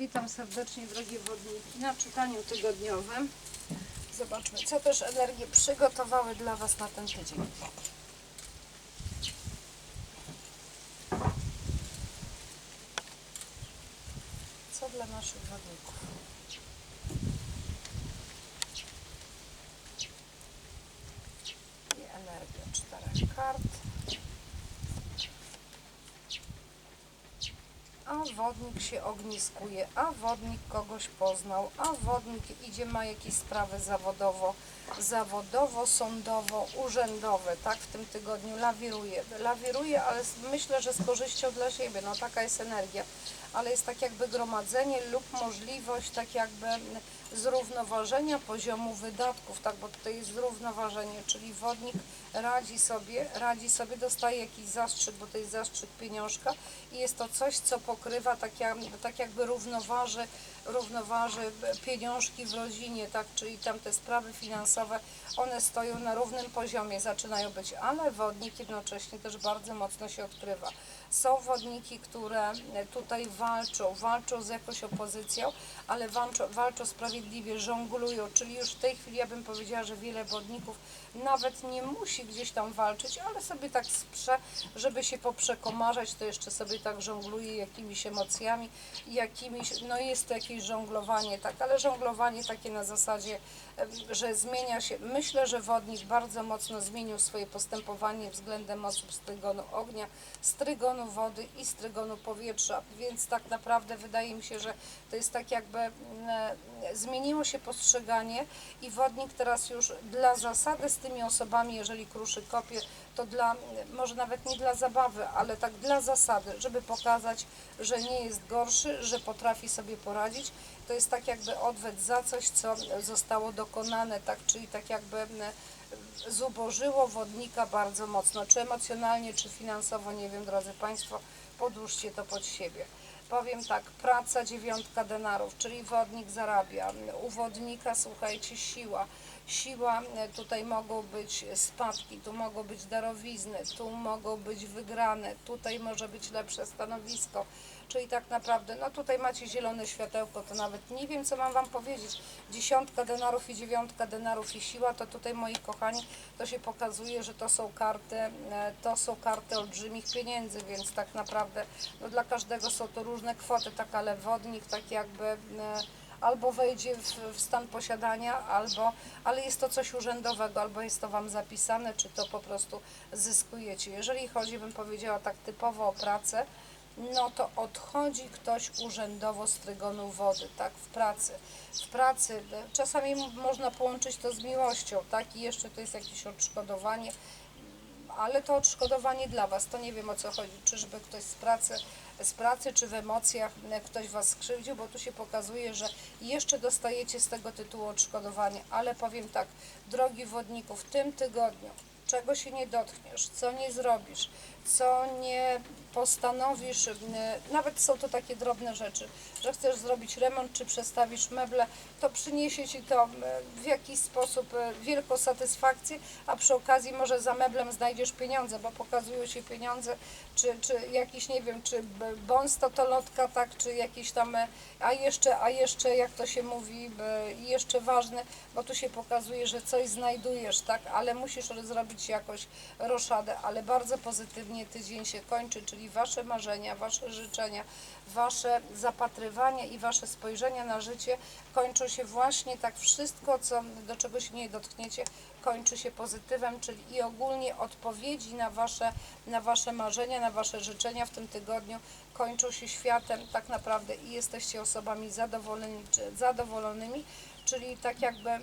Witam serdecznie drogie wodniki na czytaniu tygodniowym. Zobaczmy, co też energie przygotowały dla Was na ten tydzień. Co dla naszych wodników? I energia czterech kart. a wodnik się ogniskuje, a wodnik kogoś poznał, a wodnik idzie, ma jakieś sprawy zawodowo, zawodowo, sądowo, urzędowe, tak w tym tygodniu lawiruje, lawiruje, ale myślę, że z korzyścią dla siebie, no taka jest energia, ale jest tak jakby gromadzenie lub możliwość tak jakby zrównoważenia poziomu wydatków, tak, bo tutaj jest zrównoważenie, czyli wodnik radzi sobie, radzi sobie, dostaje jakiś zastrzyk, bo to jest zastrzyk pieniążka i jest to coś, co pokrywa tak, jak, tak jakby równoważy, równoważy pieniążki w rodzinie, tak, czyli tam te sprawy finansowe, one stoją na równym poziomie, zaczynają być, ale wodnik jednocześnie też bardzo mocno się odkrywa. Są wodniki, które tutaj walczą, walczą z jakąś opozycją, ale walczą, walczą sprawiedliwie, żonglują, czyli już w tej chwili ja bym powiedziała, że wiele wodników nawet nie musi gdzieś tam walczyć, ale sobie tak sprze, żeby się poprzekomarzać, to jeszcze sobie tak żongluje jakimiś emocjami, jakimiś, no jest to jakieś żonglowanie, tak, ale żonglowanie takie na zasadzie, że zmienia się, myślę, że wodnik bardzo mocno zmienił swoje postępowanie względem osób z trygonu ognia, z trygonu wody i z trygonu powietrza, więc tak naprawdę wydaje mi się, że to jest tak jakby zmieniło się postrzeganie i wodnik teraz już dla zasady z tymi osobami, jeżeli kruszy kopie, to dla, może nawet nie dla zabawy, ale tak dla zasady, żeby pokazać, że nie jest gorszy, że potrafi sobie poradzić. To jest tak jakby odwet za coś, co zostało dokonane, tak, czyli tak jakby zubożyło wodnika bardzo mocno, czy emocjonalnie, czy finansowo, nie wiem, drodzy Państwo, podłóżcie to pod siebie. Powiem tak, praca dziewiątka denarów, czyli wodnik zarabia. U wodnika, słuchajcie, siła. Siła, e, tutaj mogą być spadki, tu mogą być darowizny, tu mogą być wygrane, tutaj może być lepsze stanowisko. Czyli tak naprawdę, no tutaj macie zielone światełko, to nawet nie wiem, co mam Wam powiedzieć. Dziesiątka denarów i dziewiątka denarów i siła, to tutaj, moi kochani, to się pokazuje, że to są karty, e, to są karty olbrzymich pieniędzy, więc tak naprawdę, no dla każdego są to różne kwoty, tak, ale wodnik tak jakby... e, albo wejdzie w, w stan posiadania, albo, ale jest to coś urzędowego, albo jest to Wam zapisane, czy to po prostu zyskujecie. Jeżeli chodzi, bym powiedziała tak typowo o pracę, no to odchodzi ktoś urzędowo z trygonu wody, tak, w pracy. W pracy e, czasami można połączyć to z miłością, tak, i jeszcze to jest jakieś odszkodowanie, ale to odszkodowanie dla Was, to nie wiem o co chodzi, czyżby ktoś z pracy, z pracy czy w emocjach e, ktoś Was skrzywdził, bo tu się pokazuje, że jeszcze dostajecie z tego tytułu odszkodowanie, ale powiem tak, drogi wodniku, w tym tygodniu, czego się nie dotkniesz, co nie zrobisz, co nie postanowisz, e, nawet są to takie drobne rzeczy, że chcesz zrobić remont, czy przestawisz meble, to przyniesie Ci to e, w jakiś sposób e, wielką satysfakcję, a przy okazji może za meblem znajdziesz pieniądze, bo pokazują się pieniądze, czy, czy jakiś, nie wiem, czy b- bons totolotka, tak, czy jakiś tam, a jeszcze, a jeszcze, jak to się mówi, jeszcze ważne, bo tu się pokazuje, że coś znajdujesz, tak, ale musisz zrobić jakoś roszadę, ale bardzo pozytywnie tydzień się kończy, czyli Wasze marzenia, Wasze życzenia, Wasze zapatrywanie i Wasze spojrzenia na życie kończą się właśnie tak wszystko, co, do czego się nie dotkniecie, kończy się pozytywem, czyli i ogólnie odpowiedzi na wasze, na wasze marzenia, na Wasze życzenia w tym tygodniu kończą się światem. Tak naprawdę i jesteście osobami zadowoleni, czy zadowolonymi, czyli tak jakby e,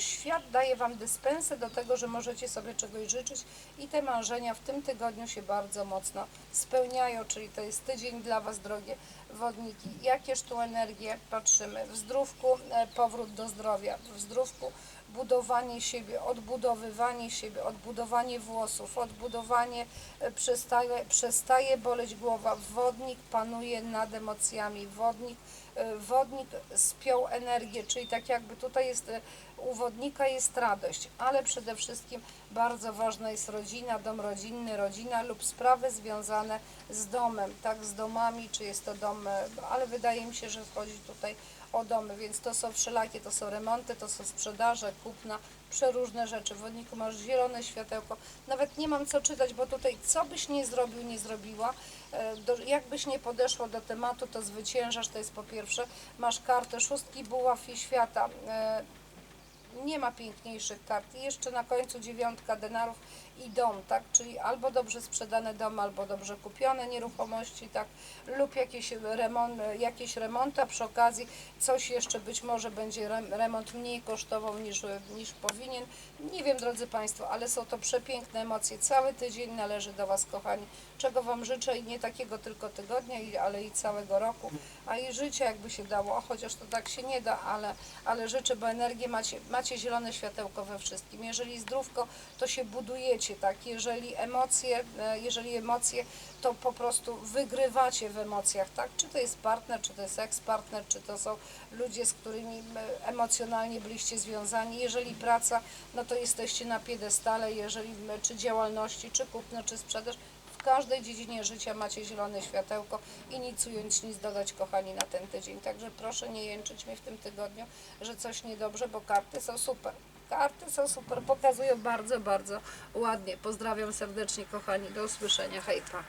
świat daje Wam dyspensę do tego, że możecie sobie czegoś życzyć i te marzenia w tym tygodniu się bardzo mocno spełniają, czyli to jest tydzień dla Was, drogie wodniki. Jakież tu energie patrzymy? W zdrówku e, powrót do zdrowia, w zdrówku budowanie siebie, odbudowywanie siebie, odbudowanie włosów, odbudowanie, e, przestaje, przestaje boleć głowa, wodnik panuje nad emocjami, wodnik, wodnik spiął energię, czyli tak jakby tutaj jest, e, u wodnika jest radość, ale przede wszystkim bardzo ważna jest rodzina, dom rodzinny, rodzina lub sprawy związane z domem, tak, z domami, czy jest to dom e, ale wydaje mi się, że chodzi tutaj o domy, więc to są wszelakie, to są remonty, to są sprzedaże, kupna, przeróżne rzeczy. W wodniku masz zielone światełko, nawet nie mam co czytać, bo tutaj co byś nie zrobił, nie zrobiła, e, jakbyś nie podeszło do tematu, to zwyciężasz, to jest po pierwsze, masz kartę szóstki buław i świata, e, nie ma piękniejszych kart. I jeszcze na końcu dziewiątka denarów i dom, tak? Czyli albo dobrze sprzedane domy, albo dobrze kupione nieruchomości, tak? Lub jakieś, remont, jakieś remonty, a przy okazji coś jeszcze być może będzie rem- remont mniej kosztował niż, niż powinien. Nie wiem, drodzy Państwo, ale są to przepiękne emocje. Cały tydzień należy do Was, kochani. Czego Wam życzę i nie takiego tylko tygodnia, ale i całego roku, a i życia jakby się dało, chociaż to tak się nie da, ale, ale życzę, bo energię macie, macie zielone światełko we wszystkim. Jeżeli zdrówko, to się budujecie, tak? Jeżeli emocje, e, jeżeli emocje, to po prostu wygrywacie w emocjach, tak? Czy to jest partner, czy to jest eks-partner, czy to są ludzie, z którymi emocjonalnie byliście związani. Jeżeli praca, no to jesteście na piedestale, jeżeli czy działalności, czy kupno, czy sprzedaż, każdej dziedzinie życia macie zielone światełko i nic ująć, nic dodać, kochani, na ten tydzień. Także proszę nie jęczyć mi w tym tygodniu, że coś niedobrze, bo karty są super. Karty są super, pokazują bardzo, bardzo ładnie. Pozdrawiam serdecznie, kochani. Do usłyszenia. Hejpa.